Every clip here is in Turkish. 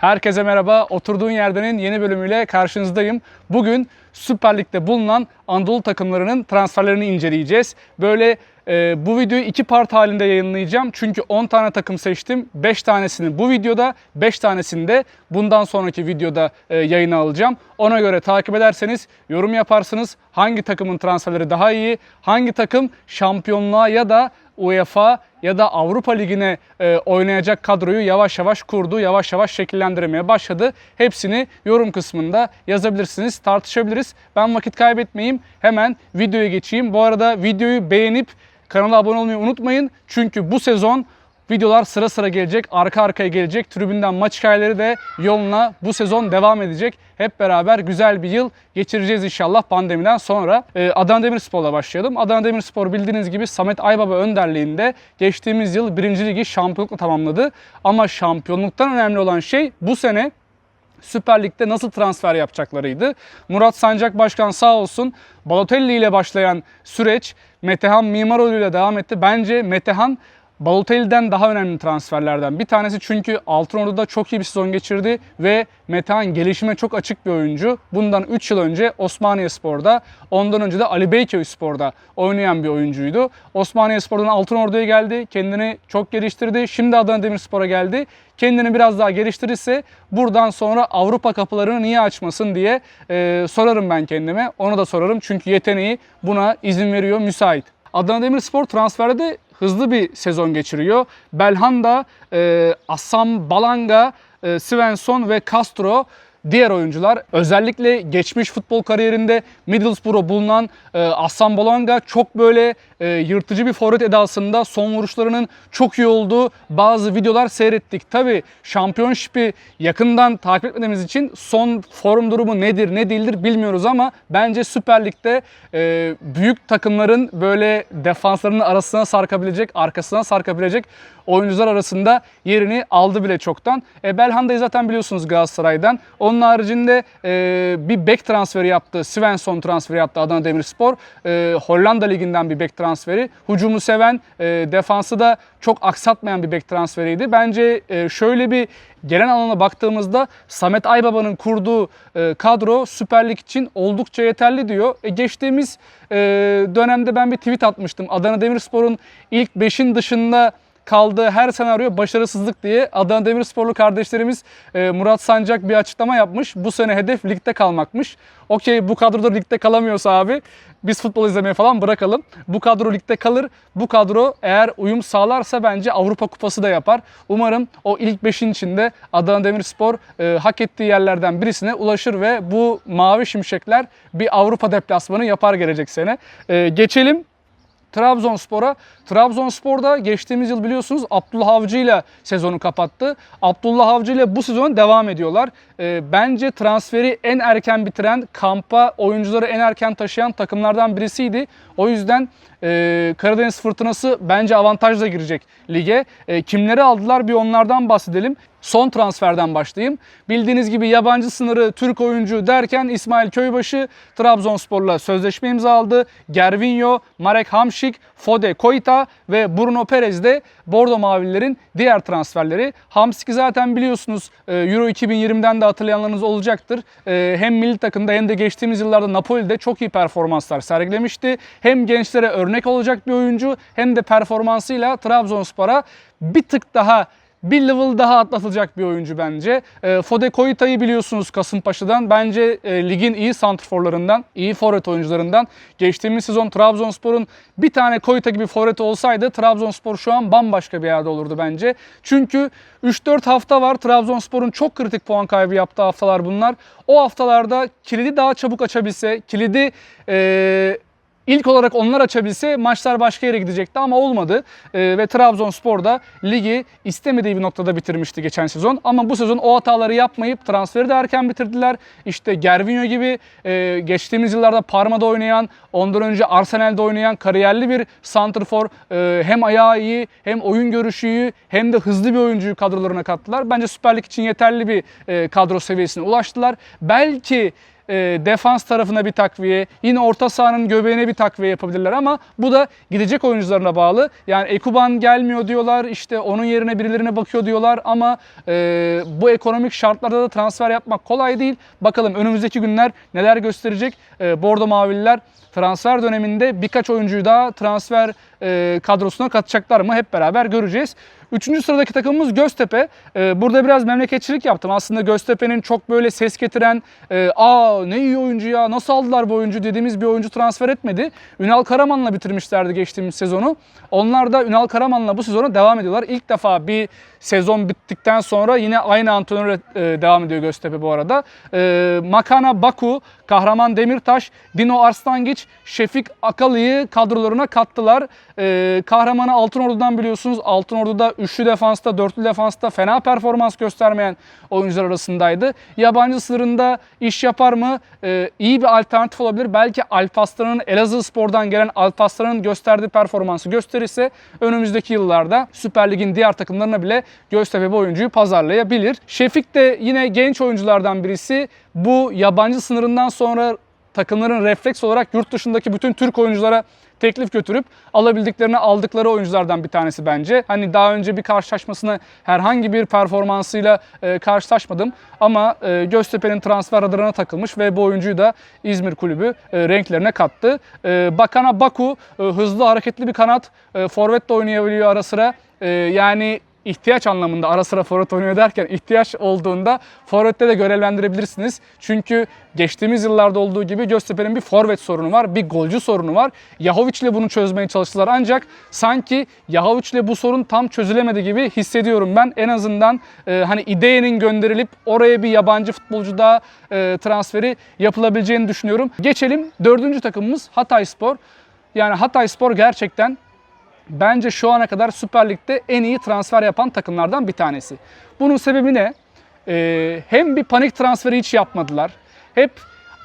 Herkese merhaba. Oturduğun yerdenin yeni bölümüyle karşınızdayım. Bugün Süper Lig'de bulunan Anadolu takımlarının transferlerini inceleyeceğiz. Böyle e, bu videoyu iki part halinde yayınlayacağım. Çünkü 10 tane takım seçtim. 5 tanesini bu videoda, 5 tanesini de bundan sonraki videoda e, yayına alacağım. Ona göre takip ederseniz yorum yaparsınız. Hangi takımın transferleri daha iyi, hangi takım şampiyonluğa ya da UEFA ya da Avrupa Ligi'ne e, oynayacak kadroyu yavaş yavaş kurdu, yavaş yavaş şekillendirmeye başladı. Hepsini yorum kısmında yazabilirsiniz, tartışabiliriz. Ben vakit kaybetmeyeyim, hemen videoya geçeyim. Bu arada videoyu beğenip kanala abone olmayı unutmayın. Çünkü bu sezon videolar sıra sıra gelecek, arka arkaya gelecek. Tribünden maç hikayeleri de yoluna bu sezon devam edecek. Hep beraber güzel bir yıl geçireceğiz inşallah pandemiden sonra. Ee, Adana Demirspor'la başlayalım. Adana Demirspor bildiğiniz gibi Samet Aybaba önderliğinde geçtiğimiz yıl 1. Ligi şampiyonlukla tamamladı. Ama şampiyonluktan önemli olan şey bu sene Süper Lig'de nasıl transfer yapacaklarıydı. Murat Sancak Başkan sağ olsun Balotelli ile başlayan süreç Metehan Mimaroğlu ile devam etti. Bence Metehan Balotelli'den daha önemli transferlerden bir tanesi çünkü Altınordu'da çok iyi bir sezon geçirdi ve Metehan gelişime çok açık bir oyuncu. Bundan 3 yıl önce Osmaniye Spor'da, ondan önce de Ali Beyköy Spor'da oynayan bir oyuncuydu. Osmaniye Spor'dan Altınordu'ya geldi, kendini çok geliştirdi. Şimdi Adana Demirspor'a geldi. Kendini biraz daha geliştirirse buradan sonra Avrupa kapılarını niye açmasın diye e, sorarım ben kendime. Onu da sorarım çünkü yeteneği buna izin veriyor, müsait. Adana Demirspor transferde de hızlı bir sezon geçiriyor. Belhanda, e, Assam Balanga, e, Svensson ve Castro diğer oyuncular. Özellikle geçmiş futbol kariyerinde Middlesbrough bulunan e, Assam Balanga çok böyle e, yırtıcı bir forvet edasında son vuruşlarının çok iyi olduğu bazı videolar seyrettik. Tabi şampiyonşipi yakından takip etmediğimiz için son form durumu nedir ne değildir bilmiyoruz ama bence Süper Lig'de e, büyük takımların böyle defanslarının arasına sarkabilecek, arkasına sarkabilecek oyuncular arasında yerini aldı bile çoktan. E, Belhanda'yı zaten biliyorsunuz Galatasaray'dan. Onun haricinde e, bir bek transferi yaptı. Svensson transferi yaptı Adana Demirspor. E, Hollanda Ligi'nden bir bek transferi. Hucumu seven, e, defansı da çok aksatmayan bir bek transferiydi. Bence e, şöyle bir gelen alana baktığımızda Samet Aybaba'nın kurduğu e, kadro Süper Lig için oldukça yeterli diyor. E, geçtiğimiz e, dönemde ben bir tweet atmıştım. Adana Demirspor'un ilk 5'in dışında kaldığı her senaryo başarısızlık diye Adana Demirsporlu kardeşlerimiz e, Murat Sancak bir açıklama yapmış. Bu sene hedef ligde kalmakmış. Okey bu kadroda ligde kalamıyorsa abi biz futbol izlemeye falan bırakalım. Bu kadro ligde kalır. Bu kadro eğer uyum sağlarsa bence Avrupa Kupası da yapar. Umarım o ilk 5'in içinde Adana Demirspor e, hak ettiği yerlerden birisine ulaşır ve bu mavi şimşekler bir Avrupa deplasmanı yapar gelecek sene. E, geçelim Trabzonspor'a. Trabzonspor'da geçtiğimiz yıl biliyorsunuz Abdullah Avcı ile sezonu kapattı. Abdullah Avcı ile bu sezon devam ediyorlar. E, bence transferi en erken bitiren, kampa oyuncuları en erken taşıyan takımlardan birisiydi. O yüzden e, Karadeniz Fırtınası bence avantajla girecek lige. E, kimleri aldılar bir onlardan bahsedelim. Son transferden başlayayım. Bildiğiniz gibi yabancı sınırı Türk oyuncu derken İsmail Köybaşı Trabzonspor'la sözleşme imzaladı. Gervinho, Marek Hamšík, Fode Koita ve Bruno Perez de Bordo Mavililerin diğer transferleri. Hamšík'i zaten biliyorsunuz e, Euro 2020'den de hatırlayanlarınız olacaktır. E, Hem milli takımda hem de geçtiğimiz yıllarda Napoli'de çok iyi performanslar sergilemişti. Hem gençlere örnek olacak bir oyuncu hem de performansıyla Trabzonspor'a bir tık daha bir level daha atlatılacak bir oyuncu bence. E, Fode Koita'yı biliyorsunuz Kasımpaşa'dan. Bence e, ligin iyi santrforlarından, iyi forvet oyuncularından. Geçtiğimiz sezon Trabzonspor'un bir tane Koita gibi forvet olsaydı Trabzonspor şu an bambaşka bir yerde olurdu bence. Çünkü 3-4 hafta var Trabzonspor'un çok kritik puan kaybı yaptığı haftalar bunlar. O haftalarda kilidi daha çabuk açabilse, kilidi... E, İlk olarak onlar açabilse maçlar başka yere gidecekti ama olmadı. Ee, ve Trabzonspor da ligi istemediği bir noktada bitirmişti geçen sezon. Ama bu sezon o hataları yapmayıp transferi de erken bitirdiler. İşte Gervinho gibi e, geçtiğimiz yıllarda Parma'da oynayan, ondan önce Arsenal'de oynayan kariyerli bir santrfor. E, hem ayağı iyi, hem oyun görüşü iyi, hem de hızlı bir oyuncuyu kadrolarına kattılar. Bence Süper Lig için yeterli bir e, kadro seviyesine ulaştılar. Belki e, defans tarafına bir takviye, yine orta sahanın göbeğine bir takviye yapabilirler ama bu da gidecek oyuncularına bağlı. Yani Ekuban gelmiyor diyorlar, işte onun yerine birilerine bakıyor diyorlar ama e, bu ekonomik şartlarda da transfer yapmak kolay değil. Bakalım önümüzdeki günler neler gösterecek. E, Bordo Mavililer transfer döneminde birkaç oyuncuyu daha transfer e, kadrosuna katacaklar mı hep beraber göreceğiz. Üçüncü sıradaki takımımız Göztepe. E, burada biraz memleketçilik yaptım. Aslında Göztepe'nin çok böyle ses getiren, e, aa ne iyi oyuncu ya, nasıl aldılar bu oyuncu dediğimiz bir oyuncu transfer etmedi. Ünal Karaman'la bitirmişlerdi geçtiğimiz sezonu. Onlar da Ünal Karaman'la bu sezona devam ediyorlar. İlk defa bir sezon bittikten sonra yine aynı antrenörle e, devam ediyor Göztepe bu arada. E, Makana Baku, Kahraman Demirtaş, Dino Arslangiç, Şefik Akalı'yı kadrolarına kattılar. E, Kahraman'ı Altınordu'dan biliyorsunuz. Altınordu'da üçlü defansta, dörtlü defansta fena performans göstermeyen oyuncular arasındaydı. Yabancı sınırında iş yapar mı? E, iyi bir alternatif olabilir. Belki Alpaslan'ın Elazığ Spor'dan gelen Alpaslan'ın gösterdiği performansı gösterirse önümüzdeki yıllarda Süper Lig'in diğer takımlarına bile Göztepe bu oyuncuyu pazarlayabilir. Şefik de yine genç oyunculardan birisi. Bu yabancı sınırından sonra takımların refleks olarak yurt dışındaki bütün Türk oyunculara teklif götürüp alabildiklerini aldıkları oyunculardan bir tanesi bence. Hani daha önce bir karşılaşmasına herhangi bir performansıyla e, karşılaşmadım ama e, Göztepe'nin transfer radarına takılmış ve bu oyuncuyu da İzmir kulübü e, renklerine kattı. E, Bakana Baku e, hızlı hareketli bir kanat. E, forvet de oynayabiliyor ara sıra. E, yani ihtiyaç anlamında ara sıra forvet oynuyor derken ihtiyaç olduğunda forvette de görevlendirebilirsiniz. Çünkü geçtiğimiz yıllarda olduğu gibi Göztepe'nin bir forvet sorunu var, bir golcü sorunu var. Yahovic ile bunu çözmeye çalıştılar ancak sanki Yahovic ile bu sorun tam çözülemedi gibi hissediyorum ben. En azından e, hani İdeye'nin gönderilip oraya bir yabancı futbolcu daha e, transferi yapılabileceğini düşünüyorum. Geçelim dördüncü takımımız Hatay Spor. Yani Hatay Spor gerçekten bence şu ana kadar Süper Lig'de en iyi transfer yapan takımlardan bir tanesi. Bunun sebebi ne? Ee, hem bir panik transferi hiç yapmadılar. Hep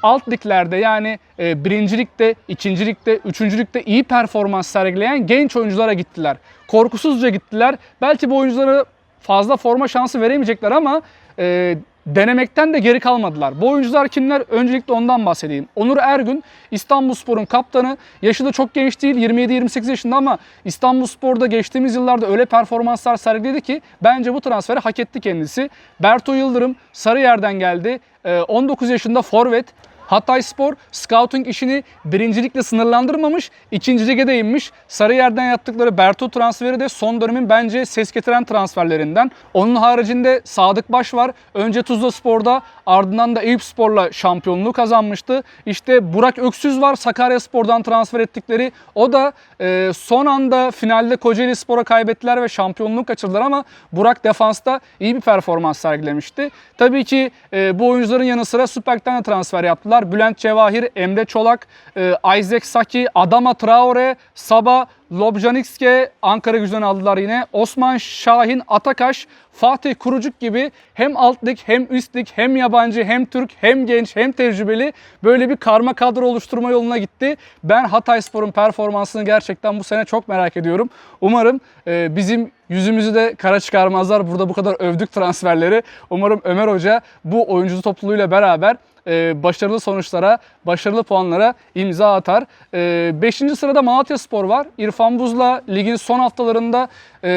alt liglerde yani e, birincilikte, ikincilikte, üçüncülükte iyi performans sergileyen genç oyunculara gittiler. Korkusuzca gittiler. Belki bu oyunculara fazla forma şansı veremeyecekler ama e, denemekten de geri kalmadılar. Bu oyuncular kimler? Öncelikle ondan bahsedeyim. Onur Ergün, İstanbulspor'un kaptanı. Yaşı da çok genç değil, 27-28 yaşında ama İstanbulspor'da geçtiğimiz yıllarda öyle performanslar sergiledi ki bence bu transferi hak etti kendisi. Berto Yıldırım Sarıyer'den geldi. Ee, 19 yaşında forvet. Hatay Spor scouting işini birincilikle sınırlandırmamış, ikinci lige de inmiş. Sarıyer'den yaptıkları Berto transferi de son dönemin bence ses getiren transferlerinden. Onun haricinde Sadık Baş var. Önce Tuzla Spor'da ardından da Eyüp Spor'la şampiyonluğu kazanmıştı. İşte Burak Öksüz var Sakarya Spor'dan transfer ettikleri. O da e, son anda finalde Kocaeli Spor'a kaybettiler ve şampiyonluğu kaçırdılar ama Burak defansta iyi bir performans sergilemişti. Tabii ki e, bu oyuncuların yanı sıra Süper de transfer yaptılar. Bülent Cevahir, Emre Çolak, e, Isaac Saki, Adama Traore, Saba, Lobjanikske Ankara gücünden aldılar yine. Osman Şahin, Atakaş, Fatih Kurucuk gibi hem alt hem üst hem yabancı hem Türk hem genç hem tecrübeli böyle bir karma kadro oluşturma yoluna gitti. Ben Hatay Spor'un performansını gerçekten bu sene çok merak ediyorum. Umarım e, bizim yüzümüzü de kara çıkarmazlar. Burada bu kadar övdük transferleri. Umarım Ömer Hoca bu oyuncu topluluğuyla beraber e, başarılı sonuçlara, başarılı puanlara imza atar. 5. sırada Malatya Spor var. İrfan Buz'la ligin son haftalarında e,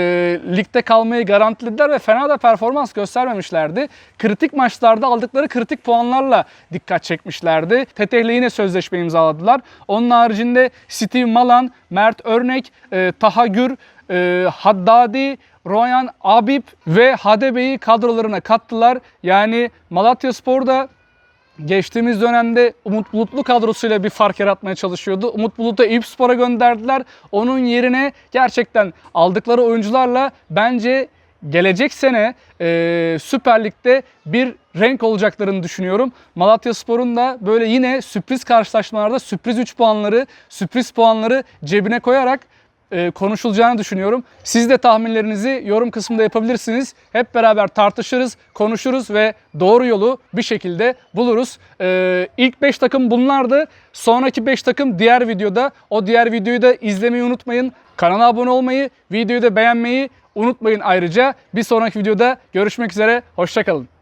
ligde kalmayı garantilediler ve fena da performans göstermemişlerdi. Kritik maçlarda aldıkları kritik puanlarla dikkat çekmişlerdi. Teteh'le yine sözleşme imzaladılar. Onun haricinde Steve Malan, Mert Örnek, e, Taha Gür, e, Haddadi, Royan Abib ve Hadebe'yi kadrolarına kattılar. Yani Malatya Spor'da geçtiğimiz dönemde Umut Bulutlu kadrosuyla bir fark yaratmaya çalışıyordu. Umut Bulut'u Eyüp Spor'a gönderdiler. Onun yerine gerçekten aldıkları oyuncularla bence gelecek sene e, Süper Lig'de bir renk olacaklarını düşünüyorum. Malatya Spor'un da böyle yine sürpriz karşılaşmalarda sürpriz 3 puanları, sürpriz puanları cebine koyarak e, konuşulacağını düşünüyorum. Siz de tahminlerinizi yorum kısmında yapabilirsiniz. Hep beraber tartışırız, konuşuruz ve doğru yolu bir şekilde buluruz. E, ilk 5 takım bunlardı. Sonraki 5 takım diğer videoda. O diğer videoyu da izlemeyi unutmayın. Kanala abone olmayı, videoyu da beğenmeyi unutmayın ayrıca. Bir sonraki videoda görüşmek üzere. Hoşçakalın.